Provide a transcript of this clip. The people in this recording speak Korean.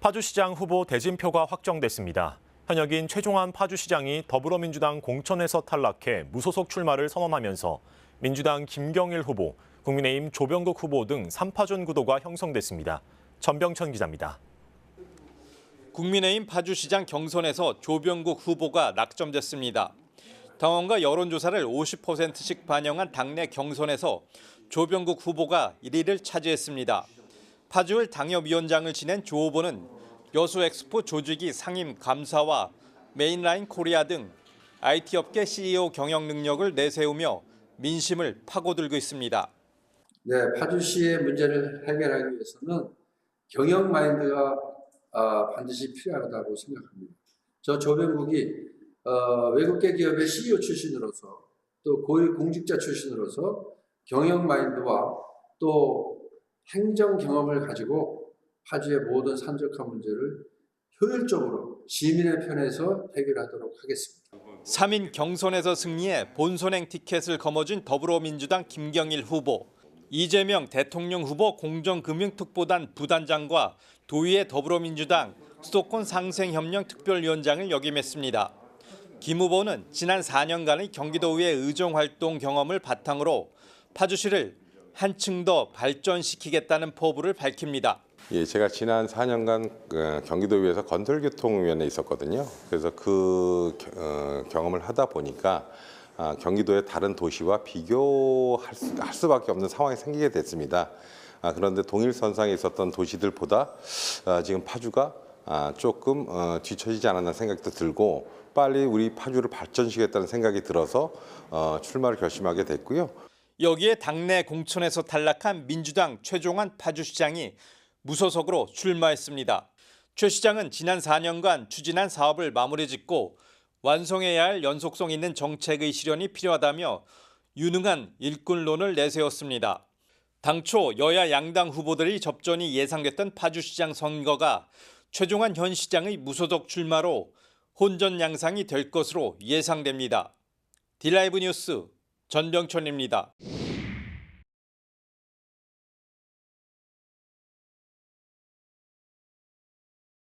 파주시장 후보 대진표가 확정됐습니다. 현역인 최종환 파주시장이 더불어민주당 공천에서 탈락해 무소속 출마를 선언하면서 민주당 김경일 후보, 국민의힘 조병국 후보 등 3파전 구도가 형성됐습니다. 전병천 기자입니다. 국민의힘 파주시장 경선에서 조병국 후보가 낙점됐습니다. 당원과 여론조사를 50%씩 반영한 당내 경선에서 조병국 후보가 1위를 차지했습니다. 파주을 당협위원장을 지낸 조 후보는 여수엑스포 조직이 상임 감사와 메인라인 코리아 등 IT 업계 CEO 경영 능력을 내세우며 민심을 파고들고 있습니다. 네, 파주시의 문제를 해결하기 위해서는 경영 마인드가 아, 반드시 필요하다고 생각합니다. 저 조병국이 어, 외국계 기업의 CEO 출신으로서 또 고위 공직자 출신으로서 경영 마인드와 또 행정 경험을 가지고 파주의 모든 산적한 문제를 효율적으로 시민의 편에서 해결하도록 하겠습니다. 3인 경선에서 승리해 본선행 티켓을 거머쥔 더불어민주당 김경일 후보, 이재명 대통령 후보 공정금융특보단 부단장과 도의회 더불어민주당 수도권 상생협력 특별위원장을 역임했습니다. 김 후보는 지난 4년간의 경기도의회 의정활동 경험을 바탕으로 파주시를 한층 더 발전시키겠다는 포부를 밝힙니다. 예, 제가 지난 4년간 그 경기도의회에서 건설교통위원회에 있었거든요. 그래서 그 겨- 어, 경험을 하다 보니까 아, 경기도의 다른 도시와 비교할 수밖에 없는 상황이 생기게 됐습니다. 아, 그런데 동일선상에 있었던 도시들보다 아, 지금 파주가 아, 조금 어, 뒤처지지 않았나 생각도 들고 빨리 우리 파주를 발전시키겠다는 생각이 들어서 어, 출마를 결심하게 됐고요. 여기에 당내 공천에서 탈락한 민주당 최종환 파주시장이 무소속으로 출마했습니다. 최 시장은 지난 4년간 추진한 사업을 마무리 짓고 완성해야 할 연속성 있는 정책의 실현이 필요하다며 유능한 일꾼론을 내세웠습니다. 당초 여야 양당 후보들의 접전이 예상됐던 파주시장 선거가 최종환 현 시장의 무소속 출마로 혼전 양상이 될 것으로 예상됩니다. 딜라이브 뉴스 전병천입니다.